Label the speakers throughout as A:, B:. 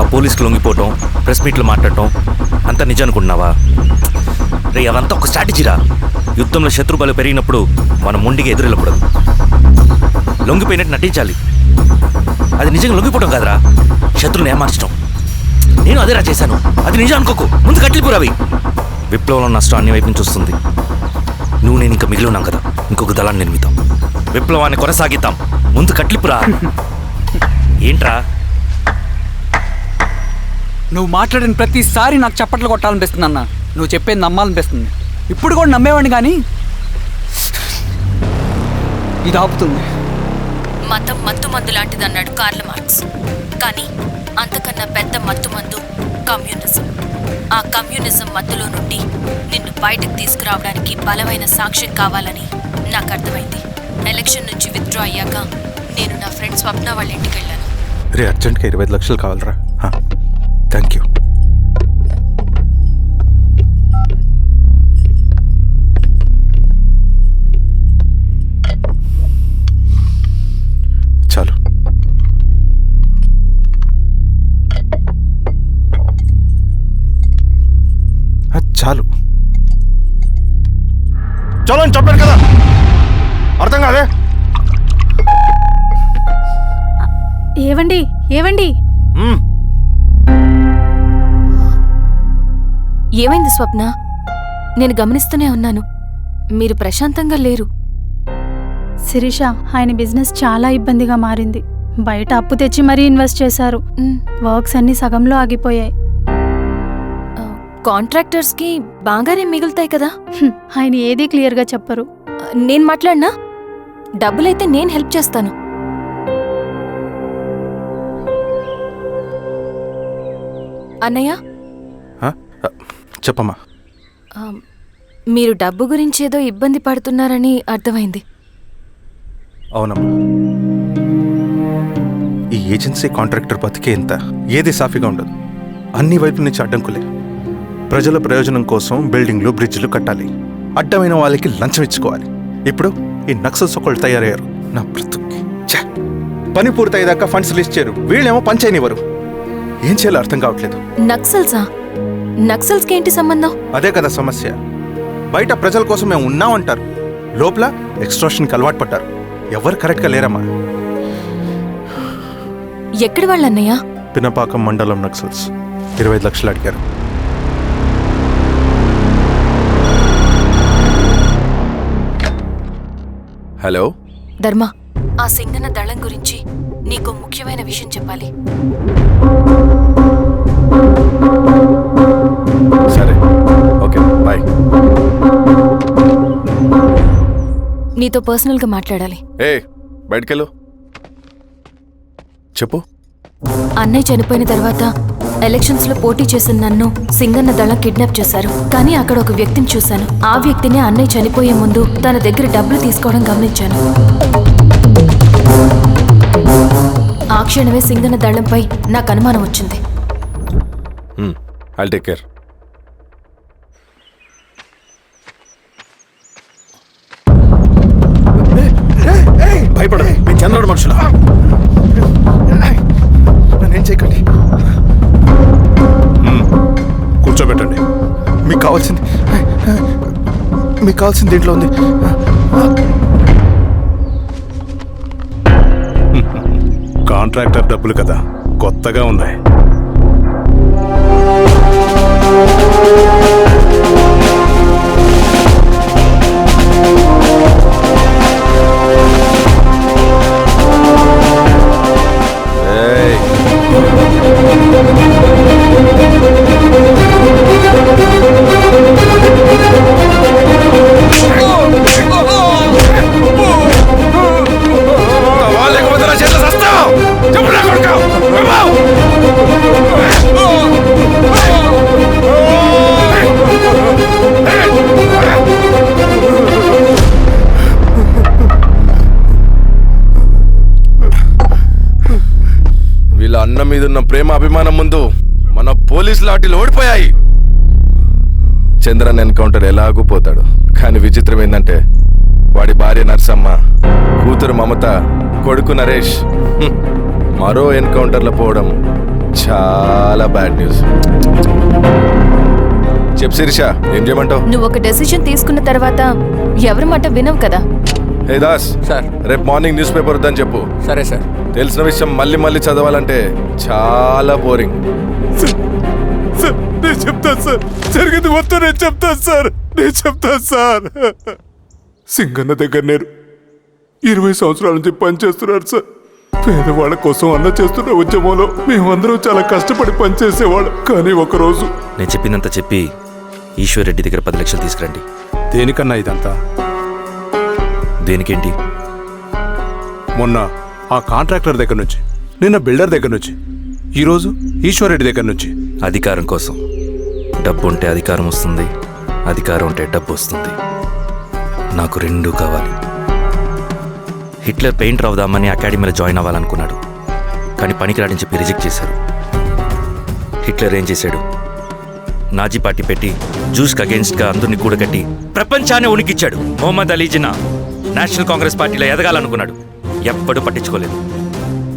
A: ఆ పోలీసుకు లొంగిపోవటం ప్రెస్ మీట్లో మాట్లాడటం అంతా నిజం అనుకుంటున్నావా రే అవంతా ఒక స్ట్రాటజీరా యుద్ధంలో శత్రుబలు పెరిగినప్పుడు మనం ముండిగా ఎదురెళ్ళకూడదు. లొంగిపోయినట్టు నటించాలి. అది నిజంగా లొంగిపోవడం కాదురా. శత్రువుని ఏమార్చడం నేను అదేరా చేశాను. అది నిజం అనుకోకు. ముందు కట్టిలిపురావి విప్లవంలో నష్టం అన్ని వైపు నుంచి వస్తుంది. నువ్వు నేను ఇంకా మిగిలి ఉన్నాం కదా. ఇంకొక దళాన్ని నిర్మితాం విప్లవాన్ని కొనసాగిద్దాం. ముందు కట్లిపురా ఏంట్రా?
B: నువ్వు మాట్లాడిన ప్రతిసారి నాకు చప్పట్లు కొట్టాలనిపిస్తుంది అన్న నువ్వు చెప్పేది నమ్మాలనిపిస్తుంది. ఇప్పుడు కూడా నమ్మేవాడిని కానీ ఇది ఆపుతుంది.
C: మతం మత్తు మందు లాంటిదన్నాడు కార్ల్ మార్క్స్. కానీ అంతకన్నా పెద్ద మత్తు మందు కమ్యూనిజం. ఆ కమ్యూనిజం మత్తులో నుండి నిన్ను బయటకు తీసుకురావడానికి బలమైన సాక్ష్యం కావాలని నాకు అర్థమైంది. ఎలక్షన్ నుంచి విత్డ్రా అయ్యాక నేను నా ఫ్రెండ్ స్వప్న వాళ్ళ ఇంటికి వెళ్ళాను.
D: రే అర్జెంట్గా ఇరవై ఐదు లక్షలు కావాలరా? థ్యాంక్ యూ చాలు. చాలు.
E: చలో అని చెప్పాను కదా. అర్థం కాదే?
F: ఏవండి? ఏవండి?
C: ఏమైంది స్వప్న? నేను గమనిస్తూనే ఉన్నాను. మీరు ప్రశాంతంగా లేరు.
F: శిరీష ఆయన బిజినెస్ చాలా ఇబ్బందిగా మారింది. బయట అప్పు తెచ్చి మరీ ఇన్వెస్ట్ చేశారు. వర్క్స్ అన్ని సగంలో ఆగిపోయాయి.
C: కాంట్రాక్టర్స్కి బాగానే మిగులుతాయి కదా?
F: హ్మ్, ఆయన ఏదీ క్లియర్గా చెప్పరు.
C: నేను మాట్లాడినా? డబ్బులైతే నేను హెల్ప్ చేస్తాను. అన్నయ్య
D: చెప్పమ్మా.
C: మీరు డబ్బు గురించి ఏదో ఇబ్బంది పడుతున్నారని అర్థమైంది.
D: అవునమ్మా. ఈ ఏజెన్సీ కాంట్రాక్టర్ బతికే ఇంత ఏది సాఫీగా ఉండదు. అన్ని వైపుల నుంచి అడ్డంకులే. ప్రజల ప్రయోజనం కోసం బిల్డింగ్లు బ్రిడ్జ్లు కట్టాలి. అడ్డమైన వాళ్ళకి లంచం ఇచ్చుకోవాలి. ఇప్పుడు ఈ నక్సల్స్ ఒకళ్ళు తయారయ్యారు. నా బ్రతుక్కి! పని పూర్తయ్యేదాకా ఫండ్స్ లిస్ట్ చేయరు. వీళ్ళేమో పని చేయనివ్వరు. ఏం చేయాలో అర్థం కావట్లేదు.
C: నక్సల్సా? నక్సల్స్కి ఏంటి సంబంధం?
D: అదే కదా సమస్య. బయట ప్రజల కోసం మేము ఉన్నామంటారు. లోపల ఎక్స్ట్రాషన్కి అలవాటు పడ్డారు. ఎవరు కరెక్ట్గా లేరమ్మా?
C: ఎక్కడి వాళ్ళన్నయ్య?
D: పినపాకం మండలం నక్సల్స్. ఇరవై ఐదు లక్షలు అడిగారు.
E: హలో?
C: ధర్మ ఆ సింగన దళం గురించి నీకు ముఖ్యమైన విషయం చెప్పాలి.
E: బాయ్.
C: నీతో పర్సనల్గా మాట్లాడాలి.
E: ఏ బయటకెళ్ళు. చెప్పు.
C: అన్నయ్య చనిపోయిన తర్వాత ఎలక్షన్స్లో పోటీ చేసిన నన్ను సింగన్న దళం కిడ్నాప్ చేశారు. కానీ అక్కడ ఒక వ్యక్తిని చూశాను. ఆ వ్యక్తినే అన్నయ్య చనిపోయే ముందు తన దగ్గర డబ్బులు తీసుకోవడం గమనించాను. ఆ క్షణమే సింగన్న దళంపై నాకు అనుమానం వచ్చింది.
E: ఐల్ టేక్ కేర్
D: భయపడదు మీ చంద్రుడు మనుషులు. నన్నేం చేయకండి.
E: కూర్చోబెట్టండి.
D: మీకు కావాల్సింది మీకు కావాల్సింది దీంట్లో ఉంది.
E: కాంట్రాక్టర్ డబ్బులు కదా కొత్తగా ఉన్నాయి.
G: Thank you. పోలీస్ లాఠీలు ఓడిపోయాయి. చంద్రన్ ఎన్కౌంటర్ ఎలాగూ పోతాడు. కానీ విచిత్రం ఏంటంటే వాడి భార్య నర్సమ్మ కూతురు మమత కొడుకు నరేష్. మరో ఎన్కౌంటర్లో పోవడం చాలా బ్యాడ్ న్యూస్. చెప్ శిరీష ఏం చేయమంటావు?
C: నువ్వు ఒక డెసిషన్ తీసుకున్న తర్వాత ఎవరి మాట వినవు కదా?
G: Hey Das
B: sir.
G: రేపు మార్నింగ్ న్యూస్ పేపర్ వద్దని చెప్పు.
B: సరే సార్.
G: తెలిసిన విషయం మళ్ళీ మళ్ళీ చదవాలంటే చాలా బోరింగ్.
E: నేను చెప్తాను సార్. జరిగింది మొత్తం నేను చెప్తాను సార్. నేను చెప్తాను సార్. సింగన్న దగ్గర నేను ఇరవై సంవత్సరాల నుంచి పనిచేస్తున్నారు సార్. పేదవాళ్ళ కోసం అన్న చేస్తున్న ఉద్యమంలో మేమందరం చాలా కష్టపడి పనిచేసేవాళ్ళం. కానీ ఒకరోజు
A: నేను చెప్పినంత చెప్పి ఈశ్వర్ రెడ్డి దగ్గర పది లక్షలు తీసుకురండి.
E: దేనికన్నా ఇదంతా?
A: దేనికేంటి?
E: మొన్న ఆ కాంట్రాక్టర్ దగ్గర నుంచి నిన్న బిల్డర్ దగ్గర నుంచి ఈరోజు ఈశ్వర్ రెడ్డి దగ్గర నుంచి.
A: అధికారం కోసం. డబ్బు ఉంటే అధికారం వస్తుంది అధికారం ఉంటే డబ్బు వస్తుంది. నాకు రెండూ కావాలి. హిట్లర్ పెయింటర్ అవుదామని అకాడమీలో జాయిన్ అవ్వాలనుకున్నాడు. కానీ పనికిరాడని చెప్పి రిజెక్ట్ చేశారు. హిట్లర్ ఏం చేశాడు? నాజీ పార్టీ పెట్టి జూస్కి అగేన్స్ట్గా అందరినీ కూడగట్టి ప్రపంచాన్ని ఉనికిచ్చాడు. మొహమ్మద్ అలీ జిన్నా నేషనల్ కాంగ్రెస్ పార్టీలో ఎదగాలనుకున్నాడు. ఎప్పుడూ పట్టించుకోలేదు.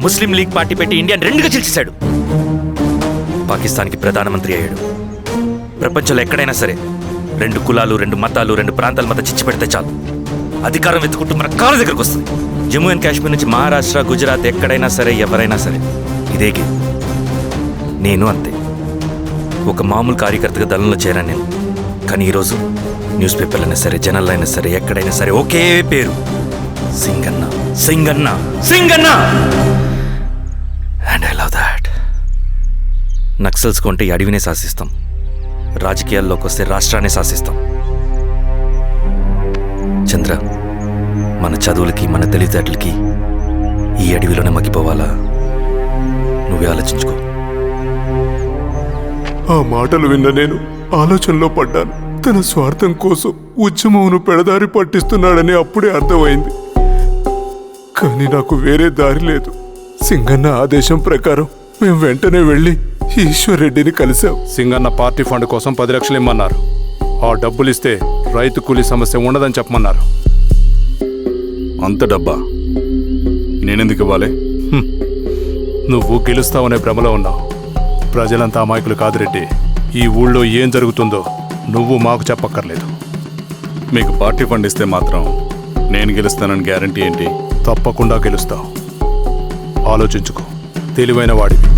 A: ముస్లిం లీగ్ పార్టీ పెట్టి ఇండియాని రెండుగా చీల్చేశాడు. పాకిస్తాన్కి ప్రధానమంత్రి అయ్యాడు. ప్రపంచంలో ఎక్కడైనా సరే రెండు కులాలు రెండు మతాలు రెండు ప్రాంతాల మధ్య చిచ్చి పెడితే చాలు. అధికారం వెతుకుంటూ మన కాళ్ళ దగ్గరకు వస్తుంది. జమ్మూ అండ్ కాశ్మీర్ నుంచి మహారాష్ట్ర గుజరాత్ ఎక్కడైనా సరే ఎవరైనా సరే ఇదే గేమ్. నేను అంతే. ఒక మామూలు కార్యకర్తగా దళంలో చేరాను నేను. కానీ ఈరోజు న్యూస్ పేపర్లైనా సరే జనాల్లో అయినా సరే ఎక్కడైనా సరే ఒకే పేరు. Singanna. Singanna. Singanna! And I love that Naxals కొంటే అడవినే శాసిస్తాం. రాజకీయాల్లోకి వస్తే రాష్ట్రాన్ని శాసిస్తాం. చంద్ర మన చదువులకి మన తెలివితేటలకి ఈ అడవిలోనే మగ్గిపోవాలా? నువ్వే ఆలోచించుకో.
E: ఆ మాటలు విన్న నేను ఆలోచనలో పడ్డాను. తన స్వార్థం కోసం ఉద్యమమును పెడదారి పట్టిస్తున్నాడని అప్పుడే అర్థమైంది. కానీ నాకు వేరే దారి లేదు. సింగన్న ఆదేశం ప్రకారం మేము వెంటనే వెళ్ళి ఈశ్వర్ రెడ్డిని కలిసాం సింగన్న పార్టీ ఫండ్ కోసం పది లక్షలు ఇమ్మన్నారు. ఆ డబ్బులు ఇస్తే రైతు కూలీ సమస్య ఉండదని చెప్పమన్నారు.
H: అంత డబ్బా? నేనెందుకు ఇవ్వాలి?
E: నువ్వు గెలుస్తావనే భ్రమలో ఉన్నావు. ప్రజలంతా అమాయకులు కాదు రెడ్డి. ఈ ఊళ్ళో ఏం జరుగుతుందో నువ్వు మాకు చెప్పక్కర్లేదు.
H: మీకు పార్టీ ఫండ్ ఇస్తే మాత్రం నేను గెలుస్తానని గ్యారంటీ ఏంటి?
E: తప్పకుండా గెలుస్తావు. ఆలోచించుకో. తెలివైన వాడివి.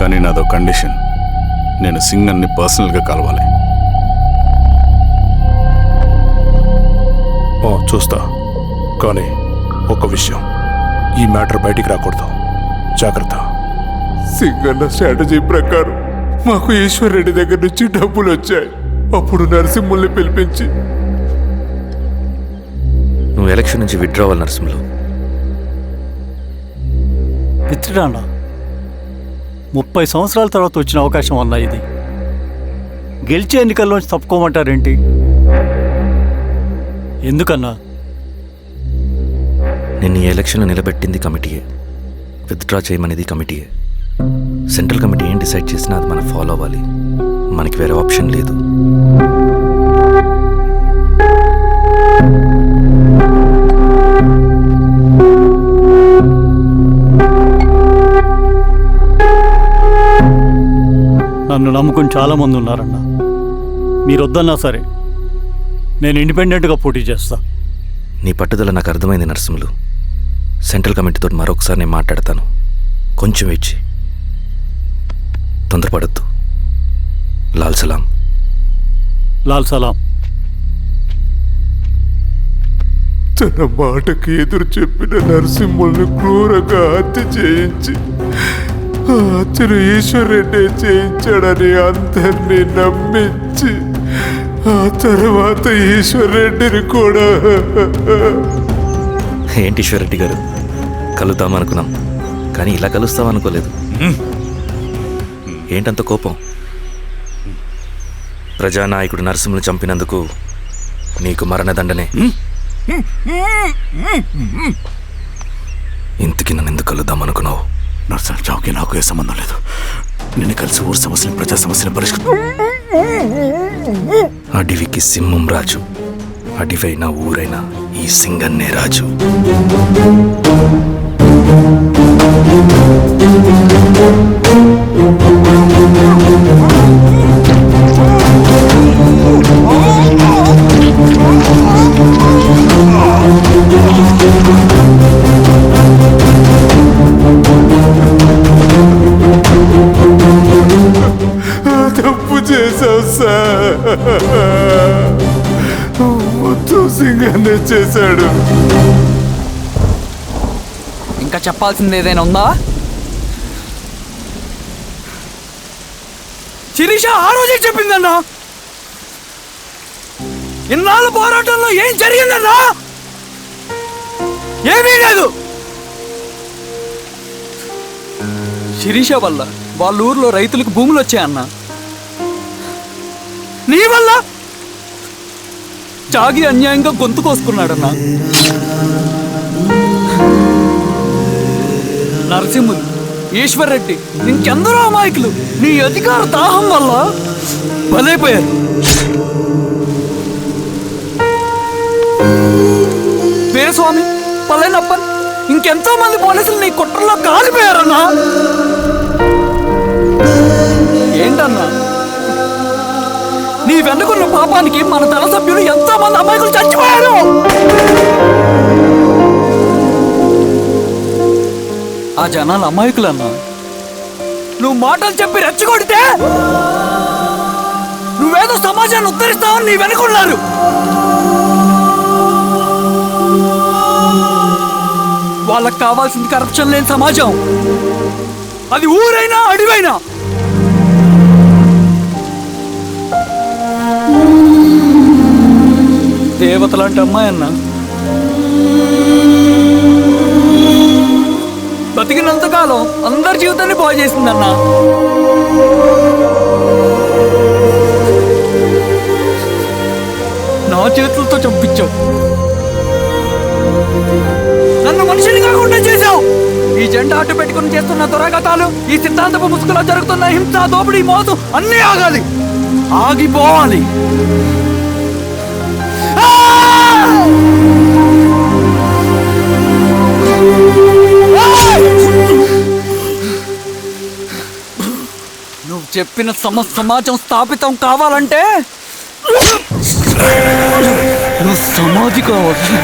H: కానీ నాదో కండిషన్. నేను సింగన్ని పర్సనల్గా కలవాలి.
E: ఓ చూస్తా. కానీ ఒక విషయం. ఈ మ్యాటర్ బయటికి రాకూడదు. జాగ్రత్త. సింగన్న స్ట్రాటజీ ప్రకారం మాకు ఈశ్వర్ రెడ్డి దగ్గర నుంచి డబ్బులు వచ్చాయి అప్పుడు నరసింహుల్ని పిలిపించి.
A: నువ్వు ఎలక్షన్ నుంచి విత్డ్రా అవ్వాలి నరసింహులు.
I: పిచ్చిడానా ముప్పై సంవత్సరాల తర్వాత వచ్చిన అవకాశం అన్న ఇది. గెలిచే ఎన్నికల్లోంచి తప్పుకోమంటారేంటి? ఎందుకన్నా?
A: నిన్ను ఈ ఎలక్షన్లో నిలబెట్టింది కమిటీయే. విత్డ్రా చేయమనేది కమిటీయే. సెంట్రల్ కమిటీ ఏం డిసైడ్ చేసినా అది మనం ఫాలో అవ్వాలి. మనకి వేరే ఆప్షన్ లేదు.
I: నన్ను నమ్ముకుని చాలామంది ఉన్నారన్న. మీరు వద్దన్నా సరే నేను ఇండిపెండెంట్గా పోటీ చేస్తా.
A: నీ పట్టుదల నాకు అర్థమైంది నరసింహులు. సెంట్రల్ కమిటీతో మరొకసారి నేను మాట్లాడతాను. కొంచెం వెచ్చి తొందరపడద్దు. లాల్ సలాం.
I: లాల్ సలాం.
E: తన మాటకి ఎదురు చెప్పిన నరసింహుల్ని క్రూరంగా హత్య చేయించి ఆ హత్యను ఈశ్వర్ రెడ్డి చేయించాడని అందరినీ నమ్మించి ఆ తర్వాత ఈశ్వర్ రెడ్డిని కూడా.
A: ఏంటి ఈశ్వరెడ్డి గారు? కలుద్దాం అనుకున్నాం కానీ ఇలా కలుస్తాం అనుకోలేదు. ఏంటంత కోపం? ప్రజానాయకుడు నరసింహులు చంపినందుకు నీకు మరణదండనే. ఇంతకి నన్ను ఎందుకు కలుద్దాం అనుకున్నావు?
J: నర్సల్ చావుకి నాకు ఏ సంబంధం లేదు. నిన్ను కలిసి ఊరు సమస్యలు ప్రజా సమస్యలు పరిష్కృతం
A: అడవికి సింహం రాజు. అడివైనా ఊరైనా ఈ సింగన్నే రాజు.
E: తప్పు సార్ మొత్తం చేశాడు.
B: ఇంకా చెప్పాల్సింది ఏదైనా ఉందా? శిరీష ఆ రోజే చెప్పిందన్నా. ఇన్నాళ్ళు పోరాటంలో ఏం జరిగిందన్నా? ఏమీ లేదు. శిరీష వల్ల వాళ్ళ ఊర్లో రైతులకు భూములు వచ్చాయన్నా. నీ వల్ల? చాగి అన్యాయంగా గొంతు కోసుకున్నాడన్నా. నరసింహులు ఈశ్వర్ రెడ్డి ఇంకెందరో అమాయకులు నీ అధికార దాహం వల్ల బలైపోయారు. పేరస్వామి పల్లెనప్పన్ ఇంకెంతో మంది పోలీసులు నీ కుట్రలో కాలిపోయారన్నా పాపానికి మన దళ సభ్యులు ఎంతో మంది అమాయకులు చచ్చిపోయారు. ఆ జనాలు అమాయకులన్నా? నువ్వు మాటలు చెప్పి రెచ్చగొడితే నువ్వేదో సమాజాన్ని ఉద్ధరిస్తావని నీ వెనుకున్నారు వాళ్ళకి కావాల్సింది కరప్షన్ లేని సమాజం. అది ఊరైనా అడివైనా. దేవత లాంటి అమ్మాయి అన్న. బతికినంతకాలం అందరి జీవితాన్ని బాగు చేసిందన్న. నా చేతులతో చంపించావు. నన్ను మనిషిని కాకుండా చేశావు. ఈ జెండా అడ్డు పెట్టుకుని చేస్తున్న దురాగతాలు ఈ సిద్ధాంతపు ముసుగులో జరుగుతున్న హింస దోపిడీ మోసం అన్నీ ఆగాలి. ఆగిపోవాలి. నువ్వు చెప్పిన సమ సమాజం స్థాపితం కావాలంటే నువ్వు సమాధి కావచ్చు